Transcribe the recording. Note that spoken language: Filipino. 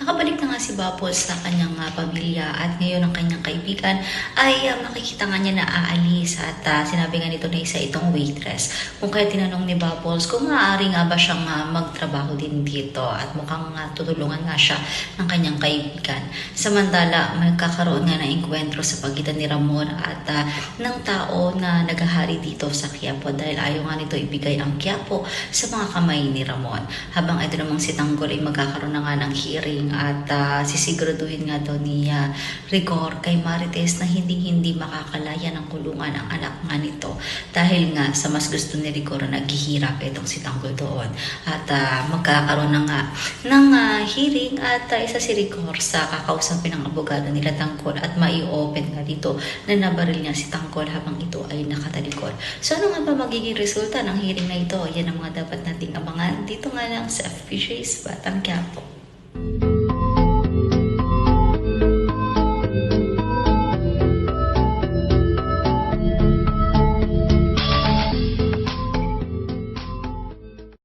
Nakabalik na nga si Bapos sa kanyang ah, pamilya at ngayon ang kanyang kaibigan ay ah, makikita nga niya na aalis at ah, sinabi nga nito na isa itong waitress. Kung kaya tinanong ni Bapos kung maaari nga ba siyang ah, magtrabaho din dito at mukhang ah, tutulungan nga siya ng kanyang kaibigan. Samantala, magkakaroon nga ng enkwentro sa pagitan ni Ramon at ah, ng tao na nagahari dito sa Quiapo dahil ayaw nga nito ibigay ang Quiapo sa mga kamay ni Ramon. Habang ito namang si Tanggol ay magkakaroon na nga ng hearing at ah, sisiguraduhin nga daw ni ah, Rigor kay Marites na hindi-hindi makakalaya ng kulungan ang anak nga nito dahil nga sa mas gusto ni Rigor na naghihirap itong si Tanggol doon. At ah, magkakaroon na nga ng ah, hearing at ah, isa si Rigor sa kakausapin ng abogado nila Tanggol at mai-open nga dito na nabaril niya si Tanggol habang ito ay nakatalikod. So ano nga ba magiging resulta ng hearing na ito? Yan ang mga dapat nating abangan dito nga lang sa FPJ's Batang Quiapo.